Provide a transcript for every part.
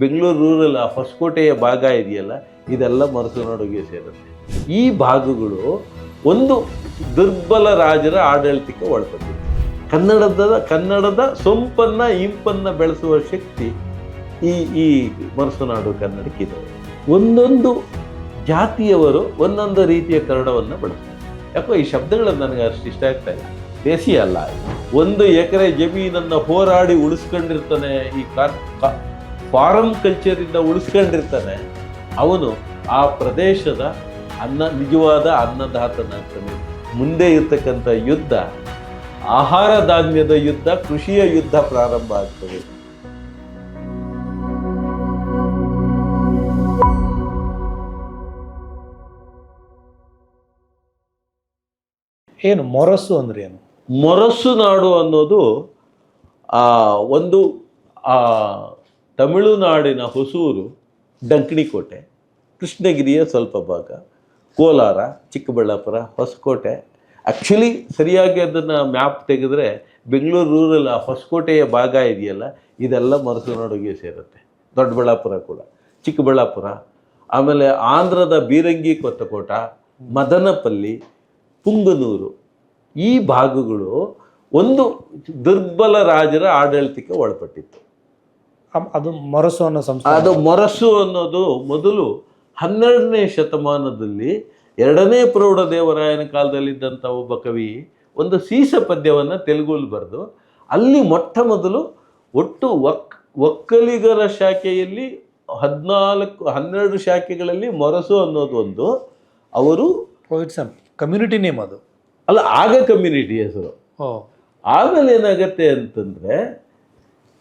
Bengaluru rural ಆ ಹೊಸಕೋಟೆಯ ಭಾಗ ಇದೆಯಲ್ಲ? ಇದೆಲ್ಲ ಮರಸುನಾಡಿಗೆ ಸೇರುತ್ತೆ ಈ ಭಾಗಗಳು ಒಂದು ದುರ್ಬಲ ರಾಜರ ಆಡಳಿತಕ್ಕೆ ಒಳಪಟ್ಟಿದೆ. ಕನ್ನಡದ ಕನ್ನಡದ ಸೊಂಪನ್ನ, ಇಂಪನ್ನ ಬೆಳೆಸುವ ಶಕ್ತಿ ಈ ಈ ಮರಸುನಾಡು ಕನ್ನಡಕ್ಕಿದೆ ಒಂದೊಂದು ಜಾತಿಯವರು ಒಂದೊಂದು ರೀತಿಯ ಕನ್ನಡವನ್ನು ಬಳಸ್ತಾರೆ. ಯಾಕೋ ಈ ಶಬ್ದಗಳು ನನಗೆ ಅಷ್ಟು ಇಷ್ಟ ಆಗ್ತಾ ಇಲ್ಲ. ದೇಸಿ ಅಲ್ಲ ಒಂದು ಎಕರೆ ಜಮೀನನ್ನು ಹೋರಾಡಿ ಉಳಿಸ್ಕೊಂಡಿರ್ತಾನೆ ಈ ಫಾರಂ ಕಲ್ಚರಿಂದ ಉಳಿಸ್ಕೊಂಡಿರ್ತಾನೆ ಅವನು ಆ ಪ್ರದೇಶದ ಅನ್ನ ನಿಜವಾದ ಅನ್ನದಾತನಾಗ್ತಾನೆ ಮುಂದೆ ಇರ್ತಕ್ಕಂಥ ಯುದ್ಧ ಆಹಾರ ಧಾನ್ಯದ ಯುದ್ಧ ಕೃಷಿಯ ಯುದ್ಧ ಪ್ರಾರಂಭ ಆಗ್ತದೆ. ಏನು ಮೊರಸು ಅಂದ್ರೆ ಏನು? ಮೊರಸು ನಾಡು ಅನ್ನೋದು ಆ ಒಂದು ಆ ತಮಿಳುನಾಡಿನ ಹೊಸೂರು, ಡಂಕಣಿಕೋಟೆ, ಕೃಷ್ಣಗಿರಿಯ ಸ್ವಲ್ಪ ಭಾಗ ಕೋಲಾರ, ಚಿಕ್ಕಬಳ್ಳಾಪುರ, ಹೊಸಕೋಟೆ. ಆ್ಯಕ್ಚುಲಿ ಸರಿಯಾಗಿ ಅದನ್ನು ಮ್ಯಾಪ್ ತೆಗೆದ್ರೆ ಬೆಂಗಳೂರು ರೂರಲ್ ಆ ಹೊಸಕೋಟೆಯ ಭಾಗ ಇದೆಯಲ್ಲ, ಇದೆಲ್ಲ ಮರಸನಾಡುಗೆ ಸೇರುತ್ತೆ. ದೊಡ್ಡಬಳ್ಳಾಪುರ ಕೂಡ. ಚಿಕ್ಕಬಳ್ಳಾಪುರ, ಆಮೇಲೆ ಆಂಧ್ರದ ಬೀರಂಗಿ ಕೊತ್ತಕೋಟ, ಮದನಪಲ್ಲಿ, ಪುಂಗನೂರು. ಈ ಭಾಗಗಳು ಒಂದು ದುರ್ಬಲ ರಾಜರ ಆಡಳಿತಕ್ಕೆ ಒಳಪಟ್ಟಿತ್ತು. ಅದು ಮೊರಸು ಅನ್ನೋ ಸಂಸ್ಥೆ ಅದು ಮೊರಸು ಅನ್ನೋದು ಮೊದಲು ಹನ್ನೆರಡನೇ ಶತಮಾನದಲ್ಲಿ ಎರಡನೇ ಪ್ರೌಢದೇವರಾಯನ ಕಾಲದಲ್ಲಿದ್ದಂಥ ಒಬ್ಬ ಕವಿ ಒಂದು ಸೀಸ ಪದ್ಯವನ್ನು ತೆಲುಗುಲ್ಲಿ ಬರೆದು ಅಲ್ಲಿ ಮೊಟ್ಟ ಮೊದಲು ಒಟ್ಟು ಒಕ್ ಒಕ್ಕಲಿಗರ ಶಾಖೆಯಲ್ಲಿ ಹದಿನಾಲ್ಕು ಹನ್ನೆರಡು ಶಾಖೆಗಳಲ್ಲಿ ಮೊರಸು ಅನ್ನೋದು ಒಂದು. ಅವರು ಕಮ್ಯುನಿಟಿ ನೇಮ್ ಅದು. ಅಲ್ಲ ಆಗ ಕಮ್ಯುನಿಟಿ ಹೆಸರು. ಓ ಆಮೇಲೆ ಏನಾಗತ್ತೆ ಅಂತಂದ್ರೆ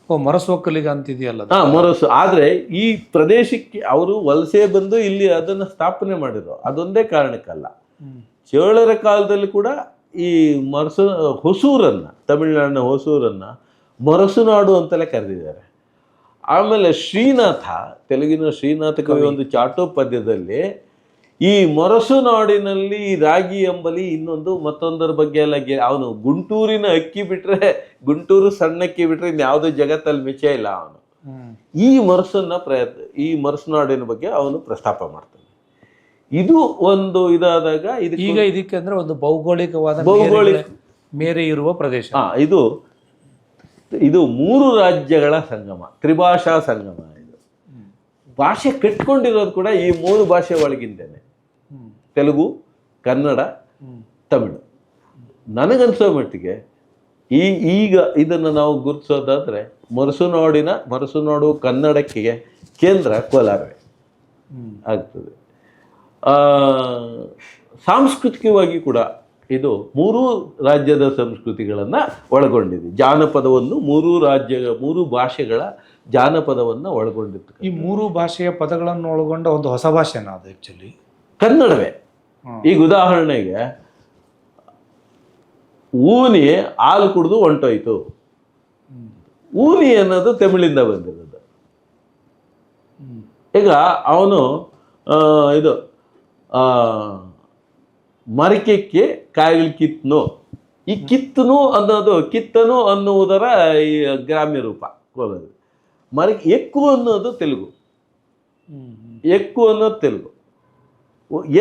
ಓ ಮೊರಸು ಒಕ್ಕಲಿಗ ಅಂತಿದೆಯಲ್ಲ. ಹಾ ಮೊರಸು. ಆದರೆ ಈ ಪ್ರದೇಶಕ್ಕೆ ಅವರು ವಲಸೆ ಬಂದು ಇಲ್ಲಿ ಅದನ್ನು ಸ್ಥಾಪನೆ ಮಾಡಿದ್ರು ಅದೊಂದೇ ಕಾರಣಕ್ಕಲ್ಲ. ಚೇಳರ ಕಾಲದಲ್ಲಿ ಕೂಡ ಈ ಮರಸ ಹೊಸೂರನ್ನ ತಮಿಳುನಾಡಿನ ಹೊಸೂರನ್ನ ಮೊರಸುನಾಡು ಅಂತಲೇ ಕರೆದಿದ್ದಾರೆ. ಆಮೇಲೆ ಶ್ರೀನಾಥ ತೆಲುಗಿನ ಶ್ರೀನಾಥ ಕವಿ ಒಂದು ಚಾಟೋ ಪದ್ಯದಲ್ಲಿ ಈ ಮೊರಸು ನಾಡಿನಲ್ಲಿ ರಾಗಿ ಎಂಬಲಿ ಇನ್ನೊಂದು ಮತ್ತೊಂದರ ಬಗ್ಗೆ ಎಲ್ಲ ಗೆ ಅವನು ಗುಂಟೂರಿನ ಅಕ್ಕಿ ಬಿಟ್ರೆ ಗುಂಟೂರು ಸಣ್ಣ ಅಕ್ಕಿ ಬಿಟ್ರೆ ಇನ್ಯಾವುದೋ ಜಗತ್ತಲ್ಲಿ ಮಿಚೆ ಇಲ್ಲ ಅವನು. ಈ ಮರಸನ್ನ ಪ್ರಯತ್ನ ಈ ಮರಸುನಾಡಿನ ಬಗ್ಗೆ ಅವನು ಪ್ರಸ್ತಾಪ ಮಾಡ್ತಾನೆ. ಇದು ಒಂದು ಇದಾದಾಗ ಈಗ ಇದಕ್ಕೆ ಅಂದ್ರೆ ಒಂದು ಭೌಗೋಳಿಕವಾದ ಭೌಗೋಳಿಕ- ಮೇರೆ ಇರುವ ಪ್ರದೇಶ. ಹಾ ಇದು ಇದು ಮೂರು ರಾಜ್ಯಗಳ ಸಂಗಮ ತ್ರಿಭಾಷಾ ಸಂಗಮ ಇದು. ಭಾಷೆ ಕಟ್ಕೊಂಡಿರೋದು ಕೂಡ ಈ ಮೂರು ಭಾಷೆ ಒಳಗಿಂದೇನೆ. ತೆಲುಗು ಕನ್ನಡ. ತಮಿಳು. ನನಗನ್ಸೋ ಮಟ್ಟಿಗೆ ಈ ಈಗ ಇದನ್ನು ನಾವು ಗುರುತಿಸೋದಾದರೆ ಮರಸುನಾಡಿನ ಮರಸುನಾಡು ಕನ್ನಡಕ್ಕೆ ಕೇಂದ್ರ ಕೋಲಾರವೇ. ಆಗ್ತದೆ. ಸಾಂಸ್ಕೃತಿಕವಾಗಿ ಕೂಡ ಇದು ಮೂರೂ ರಾಜ್ಯದ ಸಂಸ್ಕೃತಿಗಳನ್ನು ಒಳಗೊಂಡಿದೆ. ಜಾನಪದವನ್ನು ಮೂರೂ ರಾಜ್ಯ ಮೂರು ಭಾಷೆಗಳ ಜಾನಪದವನ್ನು ಒಳಗೊಂಡಿತ್ತು ಈ ಮೂರು ಭಾಷೆಯ ಪದಗಳನ್ನು ಒಳಗೊಂಡ ಒಂದು ಹೊಸ ಭಾಷೆನ ಅದು ಆಕ್ಚುಲಿ ಕನ್ನಡವೇ. ಈಗ ಉದಾಹರಣೆಗೆ ಊನಿ ಹಾಲು ಕುಡಿದು ಹೊಂಟೋಯ್ತು ಊನಿ ಅನ್ನೋದು ತಮಿಳಿಂದ ಬಂದಿರೋದು. ಈಗ ಅವನು ಇದು ಮರಕೆಕ್ಕೆ ಕಾಯಿಲ್ ಕಿತ್ನು. ಈ ಕಿತ್ತನು ಅನ್ನೋದು ಕಿತ್ತನು ಅನ್ನುವುದರ ಈ ಗ್ರಾಮ್ಯ ರೂಪ ಕೋಲಾರ ಮರಕೆ ಎಕ್ಕು ಅನ್ನೋದು ತೆಲುಗು. ಎಕ್ಕು ಅನ್ನೋದು ತೆಲುಗು.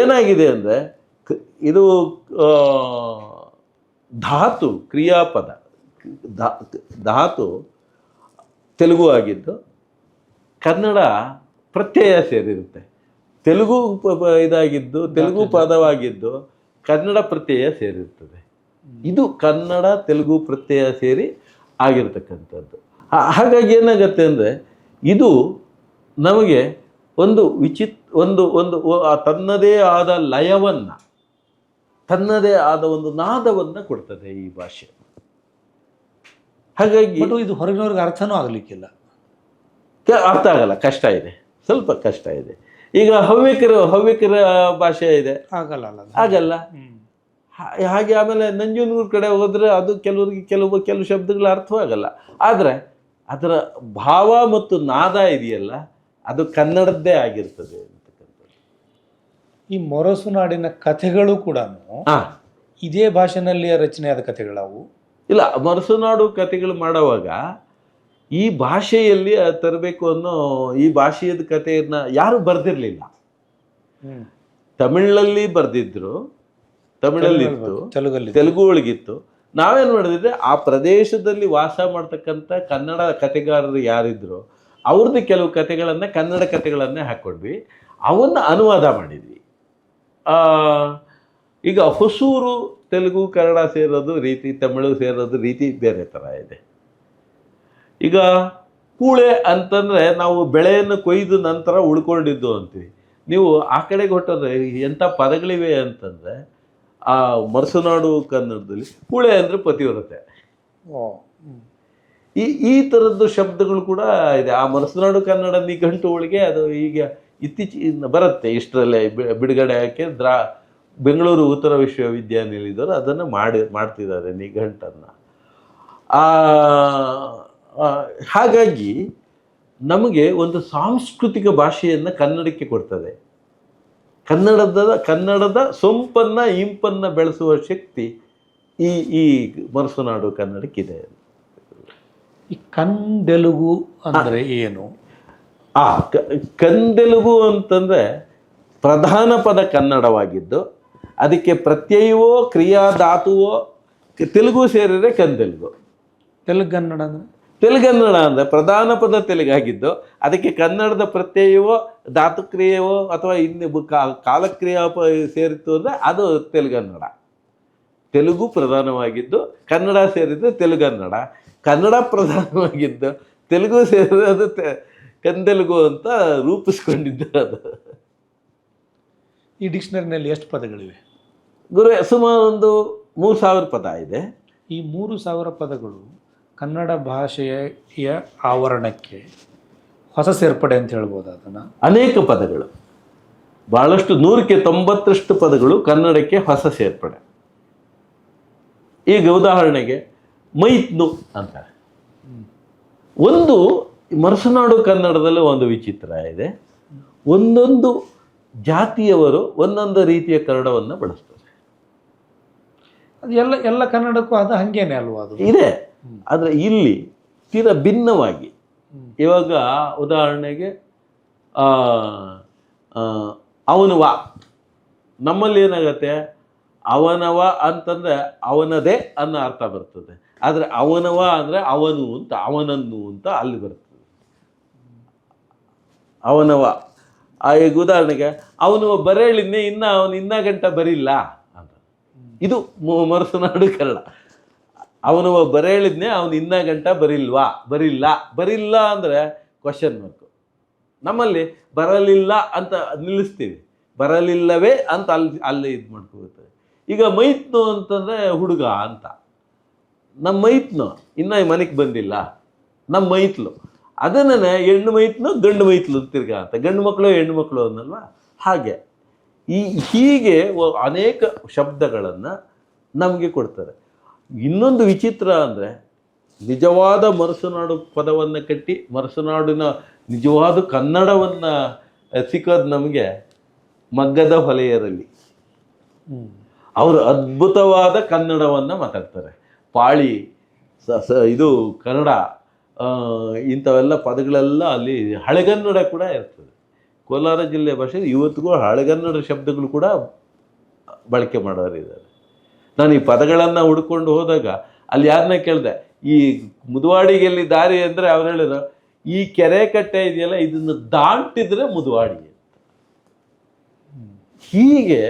ಏನಾಗಿದೆ ಅಂದರೆ ಇದು ಧಾತು ಕ್ರಿಯಾಪದ ಧಾತು ತೆಲುಗು ಆಗಿದ್ದು ಕನ್ನಡ ಪ್ರತ್ಯಯ ಸೇರಿರುತ್ತೆ. ತೆಲುಗು ಇದಾಗಿದ್ದು ತೆಲುಗು ಪದವಾಗಿದ್ದು ಕನ್ನಡ ಪ್ರತ್ಯಯ ಸೇರಿರ್ತದೆ. ಇದು ಕನ್ನಡ ತೆಲುಗು ಪ್ರತ್ಯಯ ಸೇರಿ ಆಗಿರ್ತಕ್ಕಂಥದ್ದು. ಹಾಗಾಗಿ ಏನಾಗತ್ತೆ ಅಂದರೆ ಇದು ನಮಗೆ ಒಂದು ವಿಚಿತ್ ಒಂದು ಒಂದು ತನ್ನದೇ ಆದ ಲಯವನ್ನು ತನ್ನದೇ ಆದ ಒಂದು ನಾದವನ್ನು ಕೊಡ್ತದೆ ಈ ಭಾಷೆ. ಹಾಗಾಗಿ ಇದು ಇದು ಹೊರಗಿನವ್ರಿಗೆ ಅರ್ಥನೂ ಆಗಲಿಕ್ಕಿಲ್ಲ. ಅರ್ಥ ಆಗಲ್ಲ ಕಷ್ಟ ಇದೆ ಸ್ವಲ್ಪ ಕಷ್ಟ ಇದೆ. ಈಗ ಹವ್ಯಕರ ಹವ್ಯಕರ ಭಾಷೆ ಇದೆ. ಆಗಲ್ಲ. ಆಗಲ್ಲ. ಹಾಗೆ ಆಮೇಲೆ ನಂಜನಗೂರು ಕಡೆ ಹೋದ್ರೆ ಅದು ಕೆಲವರಿಗೆ ಕೆಲವು ಕೆಲವು ಶಬ್ದಗಳ ಅರ್ಥವಾಗಲ್ಲ ಆದರೆ ಅದರ ಭಾವ ಮತ್ತು ನಾದ ಇದೆಯಲ್ಲ ಅದು ಕನ್ನಡದ್ದೇ ಆಗಿರ್ತದೆ ಅಂತಕ್ಕಂಥದ್ದು. ಈ ಮೊರಸು ನಾಡಿನ ಕಥೆಗಳು ಕೂಡ ಹಾ. ಇದೇ ಭಾಷೆನಲ್ಲಿ ರಚನೆಯಾದ ಕಥೆಗಳವು? ಇಲ್ಲ ಮರಸುನಾಡು ಕಥೆಗಳು ಮಾಡುವಾಗ ಈ ಭಾಷೆಯಲ್ಲಿ ತರಬೇಕು ಅನ್ನೋ ಈ ಭಾಷೆಯದ ಕಥೆಯನ್ನ ಯಾರು ಬರ್ದಿರ್ಲಿಲ್ಲ. ತಮಿಳಲ್ಲಿ ಬರ್ದಿದ್ರು ತಮಿಳಲ್ಲಿತ್ತು ತೆಲುಗಲ್ಲಿ ತೆಲುಗು ಒಳಗಿತ್ತು. ನಾವೇನ್ ಮಾಡಿದ್ರೆ ಆ ಪ್ರದೇಶದಲ್ಲಿ ವಾಸ ಮಾಡ್ತಕ್ಕಂಥ ಕನ್ನಡ ಕಥೆಗಾರರು ಯಾರಿದ್ರು ಅವ್ರದ್ದು ಕೆಲವು ಕತೆಗಳನ್ನು ಕನ್ನಡ ಕತೆಗಳನ್ನೇ ಹಾಕ್ಕೊಂಡ್ವಿ. ಅವನ್ನ ಅನುವಾದ ಮಾಡಿದ್ವಿ. ಈಗ ಹೊಸೂರು, ತೆಲುಗು, ಕನ್ನಡ ಸೇರೋದು ರೀತಿ, ತಮಿಳು ಸೇರೋದು ರೀತಿ ಬೇರೆ ಥರ ಇದೆ. ಈಗ ಕೂಳೆ ಅಂತಂದರೆ ನಾವು ಬೆಳೆಯನ್ನು ಕೊಯ್ದು ನಂತರ ಉಳ್ಕೊಂಡಿದ್ದು ಅಂತೀವಿ. ನೀವು ಆ ಕಡೆಗೆ ಹೊಟ್ಟರೆ ಎಂಥ ಪದಗಳಿವೆ ಅಂತಂದರೆ, ಆ ಮರಸುನಾಡು ಕನ್ನಡದಲ್ಲಿ ಕೂಳೆ ಅಂದರೆ ಪತಿವ್ರತೆ. ಈ ಈ ಥರದ್ದು ಶಬ್ದಗಳು ಕೂಡ ಇದೆ. ಆ ಮನಸ್ಸುನಾಡು ಕನ್ನಡ ನಿಘಂಟು ಒಳಗೆ ಅದು ಈಗ ಇತ್ತೀಚಿನ ಬರುತ್ತೆ. ಇಷ್ಟರಲ್ಲೇ ಬಿಡುಗಡೆ ಹಾಕಿ ದ್ರಾ, ಬೆಂಗಳೂರು ಉತ್ತರ ವಿಶ್ವವಿದ್ಯಾನಿಲಯದವರು ಅದನ್ನು ಮಾಡಿ, ಮಾಡ್ತಿದ್ದಾರೆ ನಿಘಂಟನ್ನು. ಹಾಗಾಗಿ ನಮಗೆ ಒಂದು ಸಾಂಸ್ಕೃತಿಕ ಭಾಷೆಯನ್ನು ಕನ್ನಡಕ್ಕೆ ಕೊಡ್ತದೆ. ಕನ್ನಡದ ಕನ್ನಡದ ಸೊಂಪನ್ನ, ಇಂಪನ್ನು ಬೆಳೆಸುವ ಶಕ್ತಿ ಈ ಈ ಮನಸ್ಸುನಾಡು ಕನ್ನಡಕ್ಕಿದೆ ಈ ಕಂದೆಲುಗು ಅಂದರೆ ಏನು? ಆ ಕಂದೆಲುಗು ಅಂತಂದರೆ ಪ್ರಧಾನ ಪದ ಕನ್ನಡವಾಗಿದ್ದು ಅದಕ್ಕೆ ಪ್ರತ್ಯಯವೋ ಕ್ರಿಯಾಧಾತುವೋ ತೆಲುಗು ಸೇರಿದರೆ ಕಂದೆಲುಗು ತೆಲುಗನ್ನಡ ಅಂದರೆ? ತೆಲುಗನ್ನಡ ಅಂದರೆ ಪ್ರಧಾನ ಪದ ತೆಲುಗಾಗಿದ್ದು ಅದಕ್ಕೆ ಕನ್ನಡದ ಪ್ರತ್ಯಯವೋ ಧಾತುಕ್ರಿಯೆಯೋ ಅಥವಾ ಇನ್ನು ಕಾಲಕ್ರಿಯಾ ಸೇರಿತ್ತು ಅಂದರೆ ಅದು ತೆಲುಗನ್ನಡ. ತೆಲುಗು ಪ್ರಧಾನವಾಗಿದ್ದು ಕನ್ನಡ ಸೇರಿದ್ರೆ ತೆಲುಗನ್ನಡ. ಕನ್ನಡ ಪ್ರಧಾನವಾಗಿದ್ದು ತೆಲುಗು ಸೇರಿದ್ರೆ ಅದು ತೆ- ಕಂದೆಲುಗು ಅಂತ ರೂಪಿಸ್ಕೊಂಡಿದ್ದು ಅದು. ಈ ಡಿಕ್ಷನರಿನಲ್ಲಿ ಎಷ್ಟು ಪದಗಳಿವೆ? ಗುರು ಸುಮಾರು ಒಂದು ಮೂರು ಸಾವಿರ ಪದ ಇದೆ. ಈ ಮೂರು ಸಾವಿರ ಪದಗಳು ಕನ್ನಡ ಭಾಷೆಯ ಆವರಣಕ್ಕೆ ಹೊಸ ಸೇರ್ಪಡೆ ಅಂತ ಹೇಳ್ಬೋದು ಅದನ್ನು? ಅನೇಕ ಪದಗಳು. ಬಹಳಷ್ಟು ನೂರಕ್ಕೆ ತೊಂಬತ್ತರಷ್ಟು ಪದಗಳು ಕನ್ನಡಕ್ಕೆ ಹೊಸ ಸೇರ್ಪಡೆ. ಈಗ ಉದಾಹರಣೆಗೆ ಮೈತ್ನು ಅಂತಾರೆ. ಒಂದು ಮರಸನಾಡು ಕನ್ನಡದಲ್ಲಿ ಒಂದು ವಿಚಿತ್ರ ಇದೆ. ಒಂದೊಂದು ಜಾತಿಯವರು ಒಂದೊಂದು ರೀತಿಯ ಕನ್ನಡವನ್ನು ಬಳಸ್ತಾರೆ. ಅದು ಎಲ್ಲ ಎಲ್ಲ ಕನ್ನಡಕ್ಕೂ ಅದು ಹಂಗೇನೆ ಅಲ್ವಾ ಅದು? ಇದೆ. ಆದರೆ ಇಲ್ಲಿ ತೀರಾ ಭಿನ್ನವಾಗಿ. ಇವಾಗ ಉದಾಹರಣೆಗೆ ಅವನು ವಾ. ನಮ್ಮಲ್ಲಿ ಏನಾಗತ್ತೆ? ಅವನವ ಅಂತಂದರೆ ಅವನದೇ ಅನ್ನೋ ಅರ್ಥ ಬರ್ತದೆ. ಆದರೆ ಅವನವ ಅಂದರೆ ಅವನು ಅಂತ, ಅವನನ್ನು ಅಂತ ಅಲ್ಲಿ ಬರ್ತದೆ. ಅವನವ. ಈಗ ಉದಾಹರಣೆಗೆ, ಅವನು ಬರೇಳಿನ್ನೆ ಇನ್ನ ಅವನು ಇನ್ನ ಗಂಟ ಬರಿಲ್ಲ ಅಂತ. ಇದು ಮರಸು ಮರುಸನಾಡು ಕನ್ನಡ ಅವನು ಬರೇಳಿದ್ನೆ, ಅವನು ಇನ್ನ ಗಂಟ ಬರಿಲ್ವಾ? ಬರಿಲ್ಲ. ಬರಿಲ್ಲ ಅಂದರೆ ಕ್ವಶನ್ ಮಾರ್ಕು ನಮ್ಮಲ್ಲಿ ಬರಲಿಲ್ಲ ಅಂತ ನಿಲ್ಲಿಸ್ತೀವಿ. ಬರಲಿಲ್ಲವೇ ಅಂತ ಅಲ್ಲಿ ಅಲ್ಲಿ ಇದು ಮಾಡ್ಕೋಬೇಕು ಈಗ ಮೈತ್ನು ಅಂತಂದರೆ ಹುಡುಗ ಅಂತ. ನಮ್ಮ ಮೈತ್ನು, ಇನ್ನೂ ಮನೆಗೆ ಬಂದಿಲ್ಲ. ನಮ್ಮ ಮೈತ್ಲು. ಅದನ್ನೇ ಹೆಣ್ಣು ಮೈತ್ನು, ಗಂಡು ಮೈತ್ಲು ತಿರ್ಗಾ ಅಂತ. ಗಂಡು ಮಕ್ಕಳು ಹೆಣ್ಣು ಮಕ್ಕಳು ಅನ್ನಲ್ವಾ? ಹಾಗೆ. ಈ ಹೀಗೆ ಅನೇಕ ಶಬ್ದಗಳನ್ನು ನಮಗೆ ಕೊಡ್ತಾರೆ. ಇನ್ನೊಂದು ವಿಚಿತ್ರ ಅಂದರೆ ನಿಜವಾದ ಮರಸುನಾಡು ಪದವನ್ನು ಕಟ್ಟಿ, ಮರಸುನಾಡಿನ ನಿಜವಾದ ಕನ್ನಡವನ್ನು ಸಿಕ್ಕೋದು ನಮಗೆ ಮಗ್ಗದ ಹೊಲೆಯರಲ್ಲಿ. ಅವರು ಅದ್ಭುತವಾದ ಕನ್ನಡವನ್ನು ಮಾತಾಡ್ತಾರೆ. ಪಾಳಿ, ಸ ಸ, ಇದು ಕನ್ನಡ ಇಂಥವೆಲ್ಲ ಪದಗಳೆಲ್ಲ ಅಲ್ಲಿ ಹಳೆಗನ್ನಡ ಕೂಡ ಇರ್ತದೆ. ಕೋಲಾರ ಜಿಲ್ಲೆ ಭಾಷೆ ಇವತ್ತಿಗೂ ಹಳೆಗನ್ನಡ ಶಬ್ದಗಳು ಕೂಡ ಬಳಕೆ ಮಾಡೋರಿದ್ದಾರೆ ನಾನು ಈ ಪದಗಳನ್ನು ಹುಡ್ಕೊಂಡು ಹೋದಾಗ ಅಲ್ಲಿ ಯಾರನ್ನ ಕೇಳಿದೆ, ಈ ಮುದುವಾಡಿಗೆ ಎಲ್ಲಿ ದಾರಿ ಅಂದರೆ ಅವ್ರು ಹೇಳಿದ್ರು, ಈ ಕೆರೆ ಕಟ್ಟೆ ಇದೆಯಲ್ಲ, ಇದನ್ನು ದಾಟಿದ್ರೆ ಮುದುವಾಡಿ ಹೀಗೆ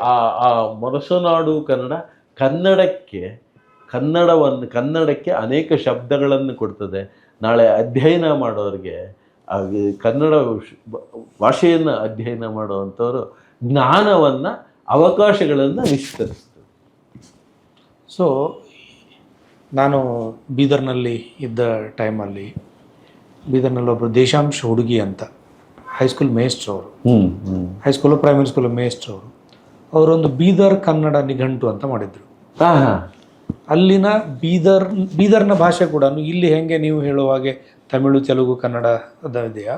ಆ ಆ ಮೊರಸನಾಡು ಕನ್ನಡ ಕನ್ನಡಕ್ಕೆ ಕನ್ನಡವನ್ನು ಕನ್ನಡಕ್ಕೆ ಅನೇಕ ಶಬ್ದಗಳನ್ನು ಕೊಡ್ತದೆ. ನಾಳೆ ಅಧ್ಯಯನ ಮಾಡೋರಿಗೆ ಕನ್ನಡ ಭಾಷೆಯನ್ನು ಅಧ್ಯಯನ ಮಾಡುವಂಥವರು ಜ್ಞಾನವನ್ನು ಅವಕಾಶಗಳನ್ನು ವಿಸ್ತರಿಸ್ತದೆ ಸೊ ನಾನು ಬೀದರ್ನಲ್ಲಿ ಇದ್ದ ಟೈಮಲ್ಲಿ ಬೀದರ್ನಲ್ಲಿ ಒಬ್ಬರು ದೇಶಾಂಶ ಹುಡುಗಿ ಅಂತ ಹೈಸ್ಕೂಲ್ ಮೇಸ್ಟ್ರು ಅವರು. ಹೈಸ್ಕೂಲು ಪ್ರೈಮರಿ ಸ್ಕೂಲ್ ಮೇಸ್ಟ್ರು ಅವರು. ಅವರೊಂದು ಬೀದರ್ ಕನ್ನಡ ನಿಘಂಟು ಅಂತ ಮಾಡಿದ್ರು. ಅಲ್ಲಿನ ಬೀದರ್ ಬೀದರ್ನ ಭಾಷೆ ಕೂಡ ಇಲ್ಲಿ ಹೆಂಗೆ ನೀವು ಹೇಳುವ ಹಾಗೆ ತಮಿಳು ತೆಲುಗು ಕನ್ನಡ ಇದೆಯಾ?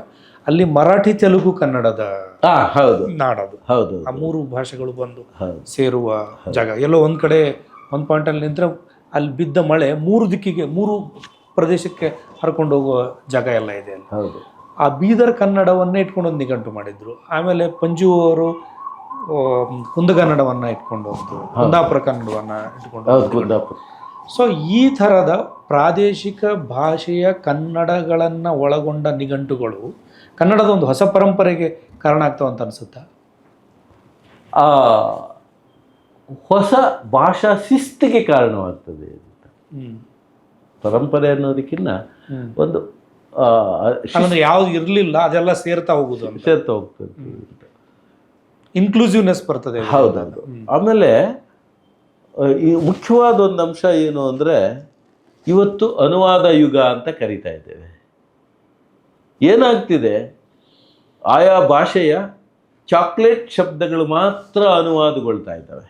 ಅಲ್ಲಿ ಮರಾಠಿ ತೆಲುಗು ಕನ್ನಡದ ಹೌದು. ನಾಡದು. ಹೌದು ಆ ಮೂರು ಭಾಷೆಗಳು ಬಂದು ಸೇರುವ ಜಾಗ. ಎಲ್ಲೋ ಒಂದು ಕಡೆ ಒಂದು ಪಾಯಿಂಟಲ್ಲಿ ನಿಂತರೆ ಅಲ್ಲಿ ಬಿದ್ದ ಮಳೆ ಮೂರು ದಿಕ್ಕಿಗೆ ಮೂರು ಪ್ರದೇಶಕ್ಕೆ ಹರ್ಕೊಂಡು ಹೋಗುವ ಜಾಗ ಎಲ್ಲ ಇದೆ ಅಲ್ಲಿ. ಹೌದು. ಆ ಬೀದರ್ ಕನ್ನಡವನ್ನೇ ಇಟ್ಕೊಂಡು ಒಂದು ನಿಘಂಟು ಮಾಡಿದ್ರು. ಆಮೇಲೆ ಪಂಜು ಅವರು ಕುಂದಗನ್ನಡವನ್ನ ಇಟ್ಕೊಂಡು ಒಂದು ಕುಂದಾಪುರ ಕನ್ನಡವನ್ನ ಇಟ್ಕೊಂಡು ಸೊ ಈ ಥರದ ಪ್ರಾದೇಶಿಕ ಭಾಷೆಯ ಕನ್ನಡಗಳನ್ನು ಒಳಗೊಂಡ ನಿಘಂಟುಗಳು ಕನ್ನಡದ ಒಂದು ಹೊಸ ಪರಂಪರೆಗೆ ಕಾರಣ ಆಗ್ತಾವ ಅಂತ ಅನ್ಸುತ್ತಾ? ಆ ಹೊಸ ಭಾಷಾ ಶಿಸ್ತಿಗೆ ಕಾರಣವಾಗ್ತದೆ ಅಂತ. ಪರಂಪರೆ ಅನ್ನೋದಕ್ಕಿಂತ ಒಂದು ಯಾವ್ದು ಇರಲಿಲ್ಲ ಅದೆಲ್ಲ ಸೇರ್ತಾ ಹೋಗುದು ಸೇರ್ತಾ ಹೋಗ್ತದೆ ಇನ್ಕ್ಲೂಸಿವ್ನೆಸ್ ಬರ್ತದೆ ಹೌದೌದು. ಆಮೇಲೆ ಈ ಮುಖ್ಯವಾದ ಒಂದು ಅಂಶ ಏನು ಅಂದರೆ ಇವತ್ತು ಅನುವಾದ ಯುಗ ಅಂತ ಕರಿತಾ ಇದ್ದೇವೆ. ಏನಾಗ್ತಿದೆ? ಆಯಾ ಭಾಷೆಯ ಚಾಕ್ಲೇಟ್ ಶಬ್ದಗಳು ಮಾತ್ರ ಅನುವಾದಗೊಳ್ತಾ ಇದ್ದಾವೆ.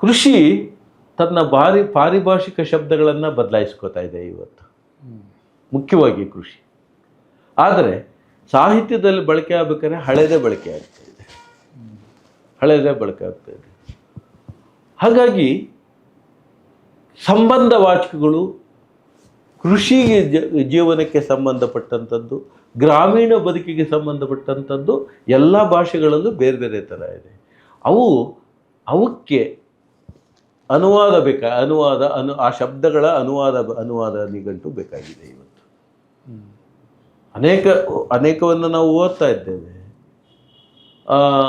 ಕೃಷಿ ತನ್ನ ಬಾರಿ ಪಾರಿಭಾಷಿಕ ಶಬ್ದಗಳನ್ನು ಬದಲಾಯಿಸ್ಕೋತಾ ಇದೆ ಇವತ್ತು. ಮುಖ್ಯವಾಗಿ ಕೃಷಿ. ಆದರೆ ಸಾಹಿತ್ಯದಲ್ಲಿ ಬಳಕೆ ಆಗ್ಬೇಕಾದ್ರೆ ಹಳೆಯದೇ ಬಳಕೆ ಆಗ್ತಾ ಇದೆ. ಹಳೆಯದೇ ಬಳಕೆ ಆಗ್ತಾ ಇದೆ. ಹಾಗಾಗಿ ಸಂಬಂಧವಾಚಕಗಳು ಕೃಷಿಗೆ ಜ- ಜೀವನಕ್ಕೆ ಸಂಬಂಧಪಟ್ಟಂಥದ್ದು, ಗ್ರಾಮೀಣ ಬದುಕಿಗೆ ಸಂಬಂಧಪಟ್ಟಂಥದ್ದು ಎಲ್ಲ ಭಾಷೆಗಳಲ್ಲೂ ಬೇರೆ ಬೇರೆ ಥರ ಇದೆ. ಅವು, ಅವಕ್ಕೆ ಅನುವಾದ ಬೇಕಾ, ಅನುವಾದ ಅನು, ಆ ಶಬ್ದಗಳ ಅನುವಾದ ಅನುವಾದ ನಿಘಂಟು ಬೇಕಾಗಿದೆ ಹ್ಮ್. ಅನೇಕ, ಅನೇಕವನ್ನು ನಾವು ಓದ್ತಾ ಇದ್ದೇವೆ.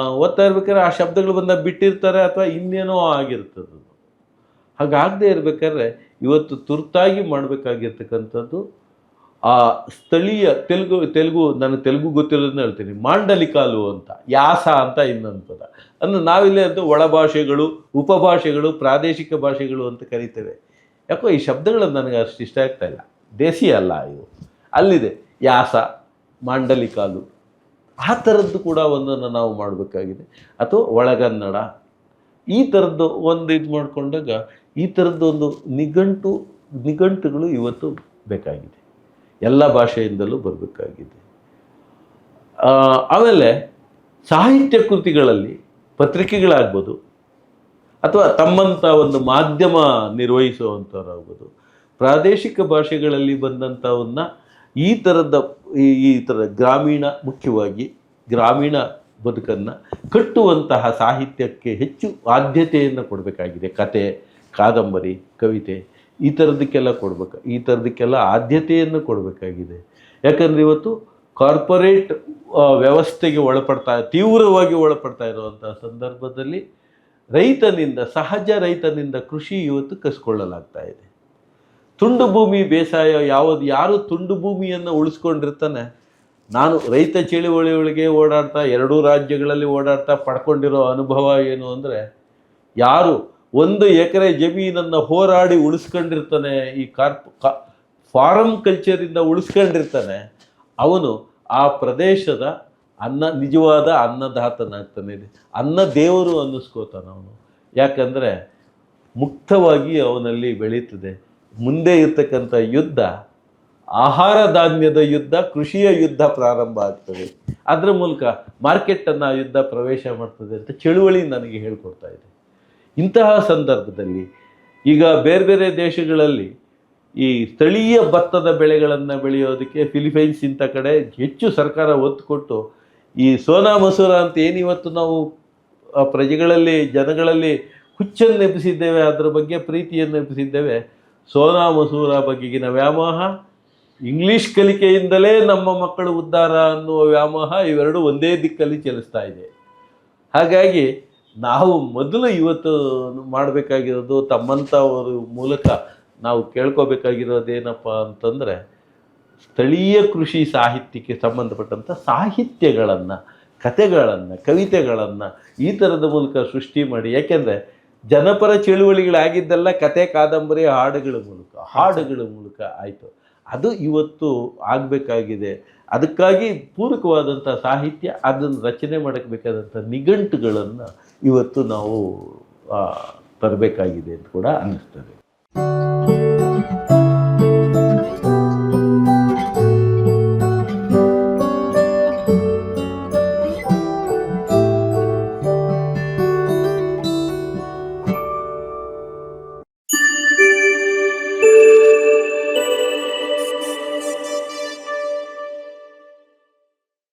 ಓದ್ತಾ ಇರ್ಬೇಕಾದ್ರೆ ಆ ಶಬ್ದಗಳು ಬಂದಾಗ ಬಿಟ್ಟಿರ್ತಾರೆ ಅಥವಾ ಇನ್ನೇನೋ ಆಗಿರ್ತದೆ. ಹಾಗಾಗದೇ ಇರಬೇಕಾದ್ರೆ ಇವತ್ತು ತುರ್ತಾಗಿ ಮಾಡಬೇಕಾಗಿರ್ತಕ್ಕಂಥದ್ದು ಆ ಸ್ಥಳೀಯ ತೆಲುಗು ತೆಲುಗು ನನಗೆ ತೆಲುಗು ಗೊತ್ತಿರೋದನ್ನ ಹೇಳ್ತೀನಿ. ಮಾಂಡಲಿಕಾಲು ಅಂತ, ಯಾಸ ಅಂತ ಇನ್ನೊಂದು ಪದ. ಅಂದರೆ ನಾವಿಲ್ಲೇ ಅಂತ ಒಳಭಾಷೆಗಳು, ಉಪಭಾಷೆಗಳು, ಪ್ರಾದೇಶಿಕ ಭಾಷೆಗಳು ಅಂತ ಕರಿತೇವೆ. ಯಾಕೋ ಈ ಶಬ್ದಗಳು ನನಗೆ ಅಷ್ಟು ಇಷ್ಟ ಆಗ್ತಾ ಇಲ್ಲ. ದೇಸಿ ಅಲ್ಲ ಇವು. ಅಲ್ಲಿದೆ. ಯಾಸ ಮಾಂಡಲಿಕಾಲು ಆ ಥರದ್ದು ಕೂಡ ಒಂದನ್ನು ನಾವು ಮಾಡಬೇಕಾಗಿದೆ. ಅಥವಾ ಒಳಗನ್ನಡ. ಈ ಥರದ್ದು ಒಂದು ಇದು ಮಾಡಿಕೊಂಡಾಗ ಈ ಥರದ್ದು ಒಂದು ನಿಘಂಟು, ನಿಘಂಟುಗಳು ಇವತ್ತು ಬೇಕಾಗಿದೆ. ಎಲ್ಲ ಭಾಷೆಯಿಂದಲೂ ಬರಬೇಕಾಗಿದೆ. ಆಮೇಲೆ ಸಾಹಿತ್ಯ ಕೃತಿಗಳಲ್ಲಿ ಪತ್ರಿಕೆಗಳಾಗ್ಬೋದು, ಅಥವಾ ತಮ್ಮಂಥ ಒಂದು ಮಾಧ್ಯಮ ನಿರ್ವಹಿಸುವಂಥವ್ರಾಗ್ಬೋದು, ಪ್ರಾದೇಶಿಕ ಭಾಷೆಗಳಲ್ಲಿ ಬಂದಂಥವನ್ನ ಈ ಥರದ ಈ ಥರ ಗ್ರಾಮೀಣ, ಮುಖ್ಯವಾಗಿ ಗ್ರಾಮೀಣ ಬದುಕನ್ನು ಕಟ್ಟುವಂತಹ ಸಾಹಿತ್ಯಕ್ಕೆ ಹೆಚ್ಚು ಆದ್ಯತೆಯನ್ನು ಕೊಡಬೇಕಾಗಿದೆ. ಕತೆ, ಕಾದಂಬರಿ, ಕವಿತೆ ಈ ಥರದಕ್ಕೆಲ್ಲ ಕೊಡಬೇಕು, ಈ ಥರದಕ್ಕೆಲ್ಲ ಆದ್ಯತೆಯನ್ನು ಕೊಡಬೇಕಾಗಿದೆ. ಯಾಕಂದರೆ ಇವತ್ತು ಕಾರ್ಪೊರೇಟ್ ವ್ಯವಸ್ಥೆಗೆ ಒಳಪಡ್ತಾ, ತೀವ್ರವಾಗಿ ಒಳಪಡ್ತಾ ಇರುವಂಥ ಸಂದರ್ಭದಲ್ಲಿ ರೈತನಿಂದ, ಸಹಜ ರೈತನಿಂದ ಕೃಷಿ ಇವತ್ತು ಕಸ್ಕೊಳ್ಳಲಾಗ್ತಾ ಇದೆ. ತುಂಡು ಭೂಮಿ ಬೇಸಾಯ ಯಾವುದು? ಯಾರು ತುಂಡು ಭೂಮಿಯನ್ನು ಉಳಿಸ್ಕೊಂಡಿರ್ತಾನೆ? ನಾನು ರೈತ ಚಳುವಳಿಗಳಿಗೆ ಓಡಾಡ್ತಾ, ಎರಡೂ ರಾಜ್ಯಗಳಲ್ಲಿ ಓಡಾಡ್ತಾ ಪಡ್ಕೊಂಡಿರೋ ಅನುಭವ ಏನು ಅಂದರೆ, ಯಾರು ಒಂದು ಎಕರೆ ಜಮೀನನ್ನು ಹೋರಾಡಿ ಉಳಿಸ್ಕೊಂಡಿರ್ತಾನೆ, ಈ ಕಾರ್ಪ್, ಕಾ ಫಾರಮ್ ಕಲ್ಚರಿಂದ ಉಳಿಸ್ಕೊಂಡಿರ್ತಾನೆ, ಅವನು ಆ ಪ್ರದೇಶದ ಅನ್ನ, ನಿಜವಾದ ಅನ್ನದಾತನಾಗ್ತಾನೆ. ಅನ್ನ ದೇವರು ಅನ್ನಿಸ್ಕೋತಾನೆ ಅವನು. ಯಾಕಂದರೆ ಮುಕ್ತವಾಗಿ ಅವನಲ್ಲಿ ಬೆಳೀತದೆ. ಮುಂದೆ ಇರ್ತಕ್ಕಂಥ ಯುದ್ಧ, ಆಹಾರ ಧಾನ್ಯದ ಯುದ್ಧ, ಕೃಷಿಯ ಯುದ್ಧ ಪ್ರಾರಂಭ ಆಗ್ತದೆ. ಅದರ ಮೂಲಕ ಮಾರ್ಕೆಟನ್ನು ಯುದ್ಧ ಪ್ರವೇಶ ಮಾಡ್ತದೆ ಅಂತ ಚಳುವಳಿ ನನಗೆ ಹೇಳ್ಕೊಡ್ತಾ ಇದೆ. ಇಂತಹ ಸಂದರ್ಭದಲ್ಲಿ ಈಗ ಬೇರೆ ಬೇರೆ ದೇಶಗಳಲ್ಲಿ ಈ ಸ್ಥಳೀಯ ಭತ್ತದ ಬೆಳೆಗಳನ್ನು ಬೆಳೆಯೋದಕ್ಕೆ ಫಿಲಿಪೈನ್ಸ್ ಇಂಥ ಕಡೆ ಹೆಚ್ಚು ಸರ್ಕಾರ ಒತ್ತು ಕೊಟ್ಟು ಈ ಸೋನಾ ಮಸೂರ ಅಂತ ಏನಿವತ್ತು ನಾವು ಪ್ರಜೆಗಳಲ್ಲಿ, ಜನಗಳಲ್ಲಿ ಹುಚ್ಚನ್ನು ನೆಪಿಸಿದ್ದೇವೆ, ಅದರ ಬಗ್ಗೆ ಪ್ರೀತಿಯನ್ನು ಎಬ್ಬಿಸಿದ್ದೇವೆ ಸೋನಾ ಮಸೂರ ಬಗೆಗಿನ ವ್ಯಾಮೋಹ, ಇಂಗ್ಲಿಷ್ ಕಲಿಕೆಯಿಂದಲೇ ನಮ್ಮ ಮಕ್ಕಳು ಉದ್ಧಾರ ಅನ್ನುವ ವ್ಯಾಮೋಹ ಇವೆರಡು ಒಂದೇ ದಿಕ್ಕಲ್ಲಿ ಚಲಿಸ್ತಾ ಇದೆ. ಹಾಗಾಗಿ ನಾವು ಮೊದಲು ಇವತ್ತು ಮಾಡಬೇಕಾಗಿರೋದು ತಮ್ಮಂಥವ್ರ ಮೂಲಕ ನಾವು ಕೇಳ್ಕೋಬೇಕಾಗಿರೋದೇನಪ್ಪ ಅಂತಂದರೆ ಸ್ಥಳೀಯ ಕೃಷಿ ಸಾಹಿತ್ಯಕ್ಕೆ ಸಂಬಂಧಪಟ್ಟಂಥ ಸಾಹಿತ್ಯಗಳನ್ನು ಕತೆಗಳನ್ನು ಕವಿತೆಗಳನ್ನು ಈ ಥರದ ಮೂಲಕ ಸೃಷ್ಟಿ ಮಾಡಿ. ಯಾಕೆಂದರೆ ಜನಪರ ಚಳುವಳಿಗಳಾಗಿದ್ದೆಲ್ಲ ಕತೆ ಕಾದಂಬರಿ ಹಾಡುಗಳ ಮೂಲಕ ಹಾಡುಗಳ ಮೂಲಕ ಆಯಿತು. ಅದು ಇವತ್ತು ಆಗಬೇಕಾಗಿದೆ. ಅದಕ್ಕಾಗಿ ಪೂರಕವಾದಂಥ ಸಾಹಿತ್ಯ, ಅದನ್ನು ರಚನೆ ಮಾಡಕ್ಕೆ ಬೇಕಾದಂಥ ನಿಘಂಟುಗಳನ್ನು ಇವತ್ತು ನಾವು ತರಬೇಕಾಗಿದೆ ಅಂತ ಕೂಡ ಅನ್ನಿಸ್ತದೆ.